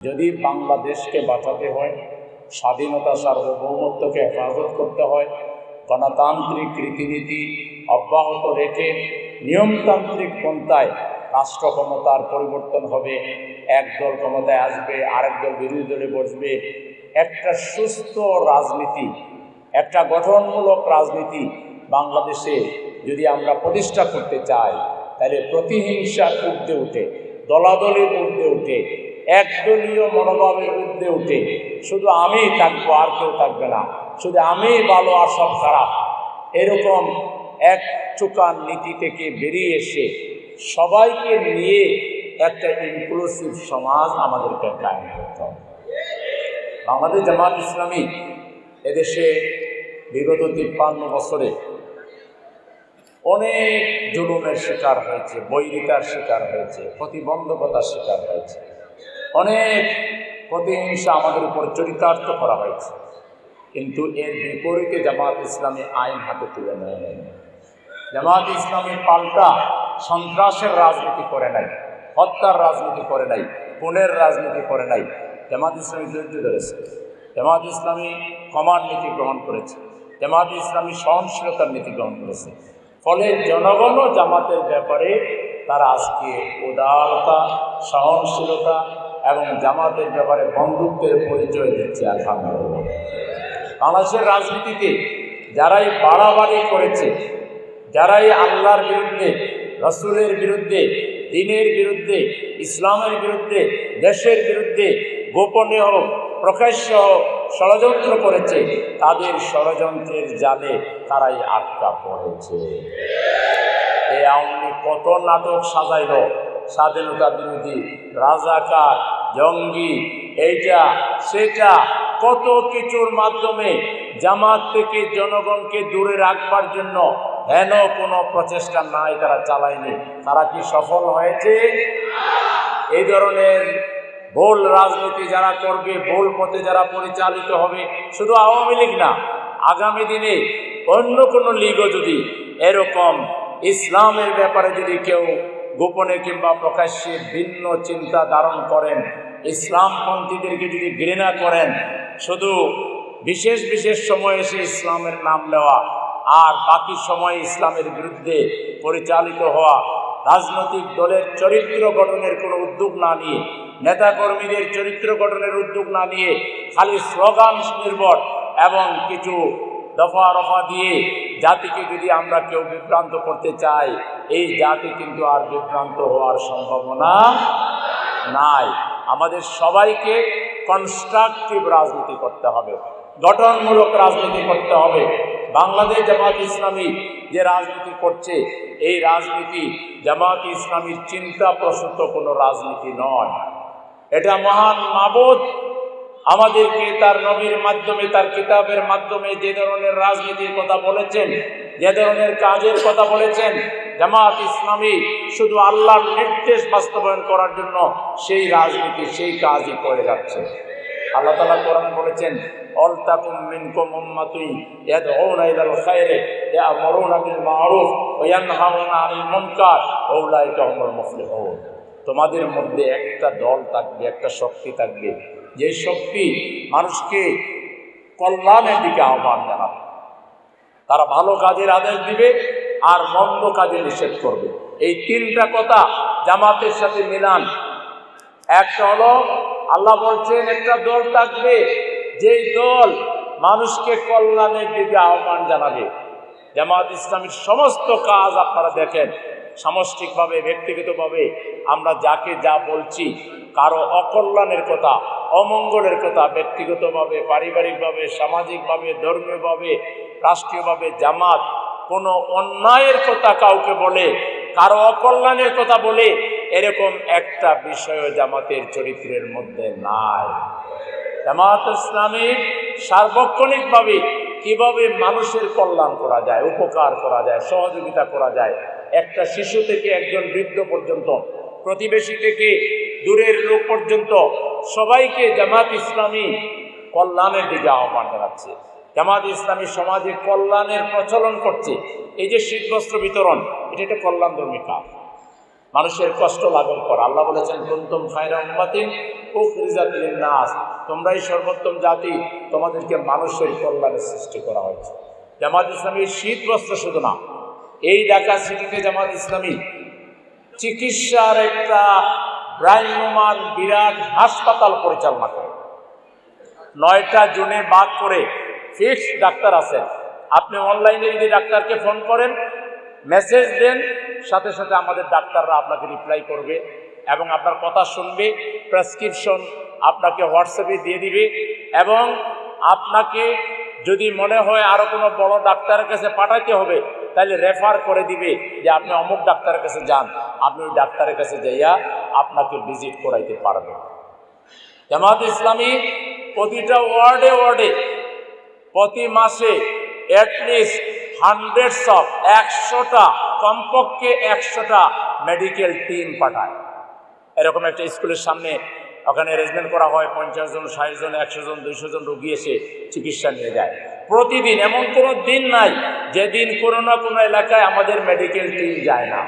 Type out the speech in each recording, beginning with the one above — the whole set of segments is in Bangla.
যদি বাংলাদেশকে বাঁচাতে হয়, স্বাধীনতা, সার্বভৌমত্বকে হেফাজত করতে হয়, গণতান্ত্রিক রীতিনীতি অব্যাহত রেখে নিয়মতান্ত্রিক পন্থায় রাষ্ট্র ক্ষমতার পরিবর্তন হবে, একদল ক্ষমতায় আসবে, আরেক দল বিরোধী দলে বসবে। একটা সুস্থ রাজনীতি, একটা গঠনমূলক রাজনীতি বাংলাদেশে যদি আমরা প্রতিষ্ঠা করতে চাই, তাহলে প্রতিহিংসার ঊর্ধ্বে উঠে, দলাদলের ঊর্ধ্বে উঠে একদলীয় মনোভাবের ঊর্ধ্বে উঠে শুধু আমি থাকব, আর কেউ থাকবে না। শুধু আমি ভালো, আর সব খারাপ। এরকম এক চুকান নীতি থেকে বেরিয়ে এসে সবাইকে নিয়ে একটা ইনক্লুসিভ সমাজ আমাদেরকে কায়েম করতে হবে। আমাদের জামাত ইসলামী এদেশে বিগত তিপ্পান্ন বছরে অনেক জুলুমের শিকার হয়েছে, বৈরিতার শিকার হয়েছে, প্রতিবন্ধকতার শিকার হয়েছে। অনেক প্রতিহিংসা আমাদের উপর চরিতার্থ করা হয়েছে। কিন্তু এর বিপরীতে জামাত ইসলামী আইন হাতে তুলে নেয় নাই। জামাত ইসলামী পাল্টা সন্ত্রাসের রাজনীতি করে নাই, হত্যার রাজনীতি করে নাই, খুনের রাজনীতি করে নাই। জামাত ইসলামী ধৈর্য ধরেছে। জামাত ইসলামী কমার নীতি গ্রহণ করেছে। জামাত ইসলামী সহনশীলতার নীতি গ্রহণ করেছে। ফলে জনগণও জামাতের ব্যাপারে তারা আজকে উদারতা, সহনশীলতা এবং জামাতের ব্যাপারে বন্ধুত্বের পরিচয় দিচ্ছে, আলহামদুলিল্লাহ। বাংলাদেশের রাজনীতিতে যারাই বাড়াবাড়ি করেছে, যারাই আল্লাহর বিরুদ্ধে, রসুলের বিরুদ্ধে, দিনের বিরুদ্ধে, ইসলামের বিরুদ্ধে, দেশের বিরুদ্ধে গোপনে হোক, প্রকাশ্য হোক, ষড়যন্ত্র করেছে, তাদের ষড়যন্ত্রের জালে তারাই আটকা পড়েছে। এই আওয়ামী কত নাটক সাজাইল স্বাধীনতা বিরোধী, রাজাকার, জঙ্গি, এইটা, সেটা, কত কিছুর মাধ্যমে জামাত থেকে জনগণকে দূরে রাখবার জন্য হেন কোনো প্রচেষ্টা নাই তারা চালায়নি। তারা কি সফল হয়েছে? এই ধরনের ভুল রাজনীতি যারা করবে, ভুল পথে যারা পরিচালিত হবে, শুধু আওয়ামী লীগ না, আগামী দিনে অন্য কোনো লীগও যদি এরকম ইসলামের ব্যাপারে যদি কেউ গোপনে কিংবা প্রকাশ্যে ভিন্ন চিন্তা ধারণ করেন। ইসলামপন্থীদেরকে যদি ঘৃণা করেন, শুধু বিশেষ বিশেষ সময় এসে ইসলামের নাম নেওয়া আর বাকি সময় ইসলামের বিরুদ্ধে পরিচালিত হওয়া, রাজনৈতিক দলের চরিত্র গঠনের কোনো উদ্যোগ না নিয়ে, নেতাকর্মীদের চরিত্র গঠনের উদ্যোগ না নিয়ে খালি স্লোগান নির্ভর এবং কিছু দফা রফা দিয়ে জাতিকে যদি আমরা কেউ বিভ্রান্ত করতে চাই, এই জাতি কিন্তু আর বিভ্রান্ত হওয়ার সম্ভাবনা নাই। আমাদের সবাইকে কনস্ট্রাকটিভ রাজনীতি করতে হবে, গঠনমূলক রাজনীতি করতে হবে। বাংলাদেশ জামাত ইসলামী যে রাজনীতি করছে, এই রাজনীতি জামাত ইসলামীর চিন্তা প্রসূত কোনো রাজনীতি নয়। এটা মহান মাবুদ আমাদেরকে তার নবীর মাধ্যমে, তার কিতাবের মাধ্যমে যে ধরনের রাজনীতির কথা বলেছেন, যে ধরনের কাজের কথা বলেছেন, জামাত ইসলামী শুধু আল্লাহর নির্দেশ বাস্তবায়ন করার জন্য সেই রাজনীতি, সেই কাজই করে যাচ্ছে। আল্লাহ তালা কোরআন বলেছেন তোমাদের মধ্যে একটা দল থাকবে, একটা শক্তি থাকবে যে শক্তি মানুষকে কল্যাণের দিকে আহ্বান জানাবে। তারা ভালো কাজের আদেশ দিবে আর মন্দ কাজে নিষেধ করবে। এই তিনটা কথা জামাতের সাথে মিলান। একটা হলো, আল্লাহ বলছেন, একটা দল থাকবে যেই দল মানুষকে কল্যাণের দিকে আহ্বান জানাবে। জামাত ইসলামের সমস্ত কাজ আপনারা দেখেন। সামষ্টিকভাবে, ব্যক্তিগতভাবে আমরা যাকে যা বলছি, কারও অকল্যাণের কথা, অমঙ্গলের কথা ব্যক্তিগতভাবে, পারিবারিকভাবে, সামাজিকভাবে, ধর্মীয়ভাবে, রাষ্ট্রীয়ভাবে, জামাত, কোনো অন্যায়ের কথা কাউকে বলে, কারও অকল্যাণের কথা বলে, এরকম একটা বিষয় জামাতের চরিত্রের মধ্যে নাই। জামাত ইসলামের সার্বক্ষণিকভাবে কীভাবে মানুষের কল্যাণ করা যায়, উপকার করা যায়, সহযোগিতা করা যায়? একটা শিশু থেকে একজন বৃদ্ধ পর্যন্ত, প্রতিবেশী থেকে দূরের লোক পর্যন্ত, সবাইকে জামাত ইসলামী কল্যাণের দিকে আহ্বান জানাচ্ছে। জামাত ইসলামী সমাজে কল্যাণের প্রচলন করছে। এই যে শীতবস্ত্র বিতরণ, এটা একটা কল্যাণধর্মী কাজ। মানুষের কষ্ট লাঘব করা। আল্লাহ বলেছেন, কুন্তম খায়রা উম্মাতিন উখরিজাত নাস তোমরাই সর্বোত্তম জাতি, তোমাদেরকে মানুষের কল্যাণে সৃষ্টি করা হয়েছে। জামাত ইসলামী শীত বস্ত্র শুধু না, এই ঢাকা সিটিতে জামাত ইসলামী চিকিৎসার একটা ভ্রাম্যমান বিরাট হাসপাতাল পরিচালনা করে। নয়টা জুনে বাদ করে ফিক্স ডাক্তার আছেন। আপনি অনলাইনে যদি ডাক্তারকে ফোন করেন, মেসেজ দেন, সাথে সাথে আমাদের ডাক্তাররা আপনাকে রিপ্লাই করবে। এবং আপনার কথা শুনবে প্রেসক্রিপশন আপনাকে হোয়াটসঅ্যাপে দিয়ে দিবে এবং আপনাকে যদি মনে হয় আরও কোনো বড় ডাক্তারের কাছে পাঠাইতে হবে, তাহলে রেফার করে দিবে যে আপনি অমুক ডাক্তারের কাছে যান। আপনি ওই ডাক্তারের কাছে যাইয়া আপনাকে ভিজিট করাইতে পারবেন। জামাত ইসলামী প্রতিটা ওয়ার্ডে ওয়ার্ডে প্রতি মাসে অ্যাটলিস্ট হান্ড্রেডস অফ একশোটা, কমপক্ষে একশোটা মেডিকেল টিম পাঠায়। এরকম একটা স্কুলের সামনে ওখানে অ্যারেঞ্জমেন্ট করা হয়, পঞ্চাশ জন, ষাট জন, একশো জন, দুইশো জন রুগী এসে চিকিৎসা নিয়ে যায়। প্রতিদিন এমন কোনো দিন নাই যেদিন কোনো না কোনো এলাকায় আমাদের মেডিকেল টিম যায় না।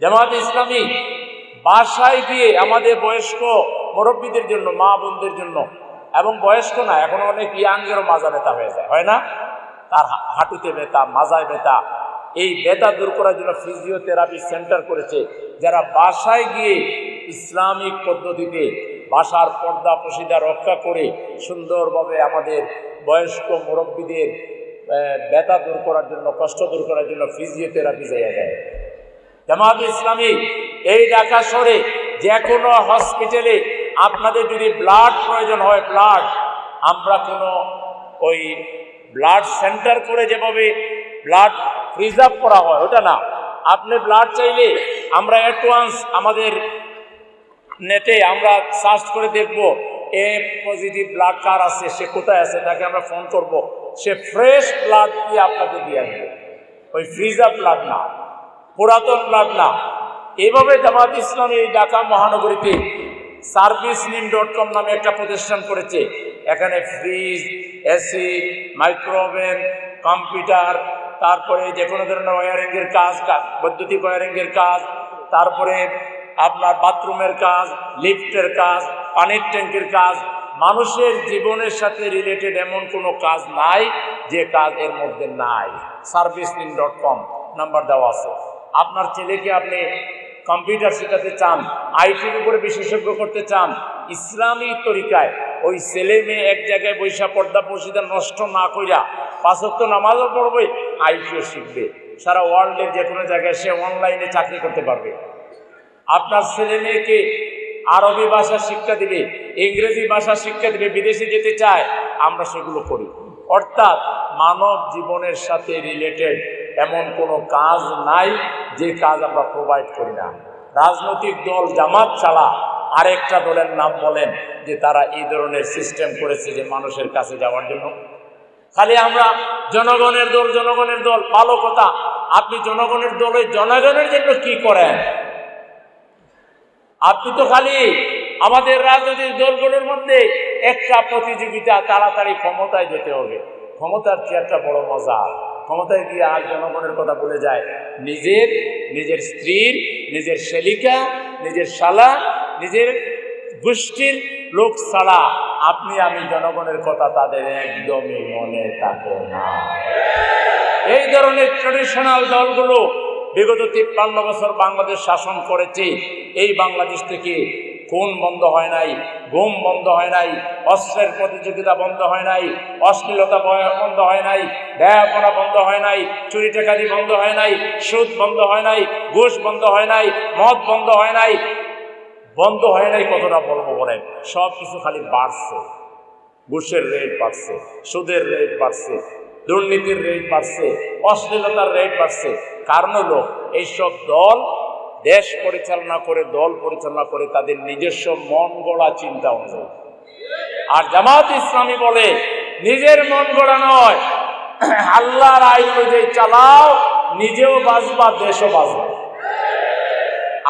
জামাত ইসলামী বাসায় গিয়ে আমাদের বয়স্ক মুরব্বীদের জন্য, মা বোনদের জন্য, এবং বয়স্ক না, এখন অনেক ইয়াঙ্গেরও মাজা ব্যথা হয়ে যায়, হয় না? তার হাঁটুতে ব্যথা, মাজায় ব্যথা এই ব্যথা দূর করার জন্য ফিজিওথেরাপি সেন্টার করেছে। যারা বাসায় গিয়ে ইসলামিক পদ্ধতিতে বাসার পর্দা প্রসিদা রক্ষা করে সুন্দরভাবে আমাদের বয়স্ক মুরব্বীদের ব্যথা দূর করার জন্য, কষ্ট দূর করার জন্য ফিজিওথেরাপি জায়গা দেয় জামাত ইসলামী, এই ঢাকা শহরে যে কোনো হসপিটালে আপনাদের যদি ব্লাড প্রয়োজন হয় ব্লাড আমরা কোনো ওই ব্লাড সেন্টার করে যেভাবে ব্লাড প্রিজার্ভ করা হয়, ওটা না। আপনি ব্লাড চাইলে আমরা অ্যাডভান্স আমাদের নেটে আমরা সার্চ করে দেখব এ পজিটিভ ব্লাড কার আছে, সে কোথায় আছে, তাকে আমরা ফোন করব। সে ফ্রেশ ব্লাড দিয়ে আপনাকে দিয়ে আসবে। ওই ফ্রিজার ব্লাড না, পুরাতন ব্লাড না। এভাবে জামাত ইসলামী ঢাকা মহানগরীতে সার্ভিস নিম ডট কম নামে একটা প্রতিষ্ঠান করেছে। এখানে ফ্রিজ এসি মাইক্রোওভেন কম্পিউটার তারপরে যে কোনো ধরনের ওয়ারিংয়ের কাজ বৈদ্যুতিক ওয়ারিংয়ের কাজ, তারপরে আপনার বাথরুমের কাজ, লিফটের কাজ, পানির ট্যাঙ্কের কাজ, মানুষের জীবনের সাথে রিলেটেড এমন কোনো কাজ নাই যে কাজ এর মধ্যে নাই। সার্ভিস নিন ডট কম নাম্বার দেওয়া আছে। আপনার ছেলেকে আপনি কম্পিউটার শেখাতে চান আইটির উপরে বিশেষজ্ঞ করতে চান, ইসলামী তরিকায় ওই ছেলে মেয়ে এক জায়গায় বৈশা পর্দা পশিদা নষ্ট না কইরা পাঁচত্ব নামাজও পড়বে আইটিও শিখবে। সারা ওয়ার্ল্ডের যে কোনো জায়গায় সে অনলাইনে চাকরি করতে পারবে। আপনার ছেলে মেয়েকে আরবি ভাষা শিক্ষা দিবে, ইংরেজি ভাষা শিক্ষা দিবে, বিদেশে যেতে চায়, আমরা সেগুলো করি। অর্থাৎ মানব জীবনের সাথে রিলেটেড এমন কোনো কাজ নাই, যে কাজ আমরা প্রোভাইড করি না। রাজনৈতিক দল জামাত ছাড়া আরেকটা দলের নাম বলেন, যে তারা এই ধরনের সিস্টেম করেছে যে মানুষের কাছে যাওয়ার জন্য। খালি আমরা জনগণের দল জনগণের দল, ভালো কথা। আপনি জনগণের দলে, জনগণের জন্য কি করেন? আপনি তো খালি আমাদের রাজনৈতিক দলগুলোর মধ্যে একটা প্রতিযোগিতা তাড়াতাড়ি ক্ষমতায় যেতে হবে। ক্ষমতার একটা বড় মজা? ক্ষমতায় গিয়ে আর জনগণের কথা বলে যায়। নিজের নিজের স্ত্রীর, নিজের শেলিকা নিজের শালা, নিজের গোষ্ঠীর লোক ছাড়া আপনি আমি জনগণের কথা তাদের একদমই মনে থাকে না। এই ধরনের ট্রেডিশনাল দলগুলো বিগত তিপ্পান্ন বছর বাংলাদেশ শাসন করেছে। এই বাংলাদেশ থেকে খুন বন্ধ হয় নাই ঘুম বন্ধ হয় নাই, অস্ত্রের প্রতিযোগিতা বন্ধ হয় নাই, অশ্লীলতা বন্ধ হয় নাই ব্যয়াপনা বন্ধ হয় নাই চুরি টেকাদি বন্ধ হয় নাই, সুদ বন্ধ হয় নাই, ঘুষ বন্ধ হয় নাই, মদ বন্ধ হয় নাই বন্ধ হয় নাই কতটা বলব বলেন সব কিছু খালি বাড়ছে। ঘুষের রেট বাড়ছে, সুদের রেট বাড়ছে, দুর্নীতির রেট বাড়ছে, অশ্লীলতার রেট বাড়ছে। কারণ হলো, এইসব দল দেশ পরিচালনা করে, দল পরিচালনা করে তাদের নিজস্ব মন গড়া চিন্তা অনুযায়ী। আর জামাত ইসলামী বলে, নিজের মন গড়া নয়। আল্লাহর আইন অনুযায়ী চালাও, নিজেও বাঁচবা, দেশও বাঁচবে।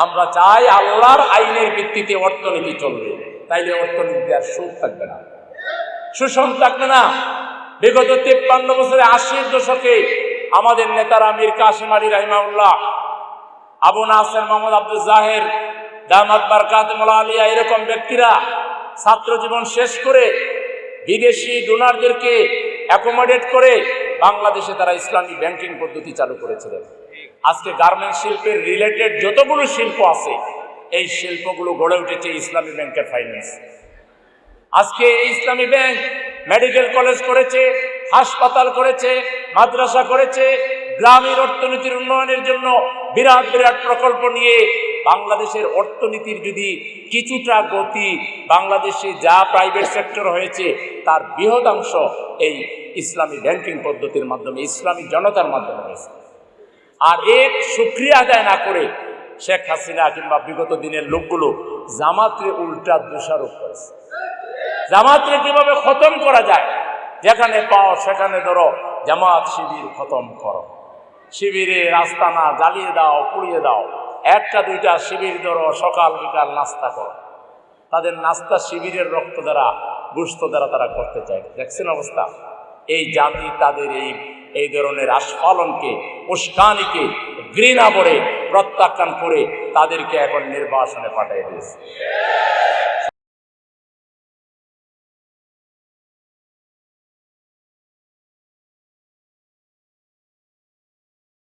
আমরা চাই আল্লাহর আইনের ভিত্তিতে অর্থনীতি চলবে। তাইলে অর্থনীতি আর সুখ থাকবে না। সুষম থাকবে না। বিগত তিপ্পান্ন বছরে আশির দশকে আমাদের নেতারা মীর কাসিম আলী রাহিমাউল্লাহ আবু নাসের মোহাম্মদ আব্দুল জাহের দামাত বারকাত মোলা আলিয়া, এরকম ব্যক্তিরা ছাত্র জীবন শেষ করে বিদেশি ডোনারদেরকে অ্যাকোমোডেট করে বাংলাদেশে তারা ইসলামী ব্যাংকিং পদ্ধতি চালু করেছিলেন। আজকে গার্মেন্ট শিল্পের রিলেটেড যতগুলো শিল্প আছে, এই শিল্পগুলো গড়ে উঠেছে ইসলামী ব্যাংকের ফাইন্যান্স আজকে ইসলামী ব্যাংক মেডিকেল কলেজ করেছে, হাসপাতাল করেছে, মাদ্রাসা করেছে, গ্রামীণ অর্থনীতির উন্নয়নের জন্য বিরাট বিরাট প্রকল্প নিয়ে বাংলাদেশের অর্থনীতির যদি কিছুটা গতি বাংলাদেশে যা প্রাইভেট সেক্টর হয়েছে, তার বৃহদাংশ এই ইসলামী ব্যাংকিং পদ্ধতির মাধ্যমে, ইসলামী জনতার মাধ্যমে হয়েছে। আর এক সুক্রিয়া আদায় না করে শেখ হাসিনা কিংবা বিগত দিনের লোকগুলো জামাতরে উল্টা দোষারোপ করেছে। জামাতরে কীভাবে খতম করা যায়? যেখানে পাও সেখানে ধরো, জামাত শিবির খতম করো। শিবিরে রাস্তা না জ্বালিয়ে দাও, পুড়িয়ে দাও। একটা, দুইটা শিবির ধরো, সকাল, বিকাল নাস্তা করো। তাদের নাস্তা শিবিরের রক্ত দ্বারা গুস্ত দ্বারা তারা করতে চায়। দেখছেন অবস্থা? এই জাতি, তাদের এই এই ধরনের আস্ফালনকে উস্কানিকে ঘৃণা করে প্রত্যাখ্যান করে তাদেরকে এখন নির্বাসনে পাঠিয়ে দিয়েছে।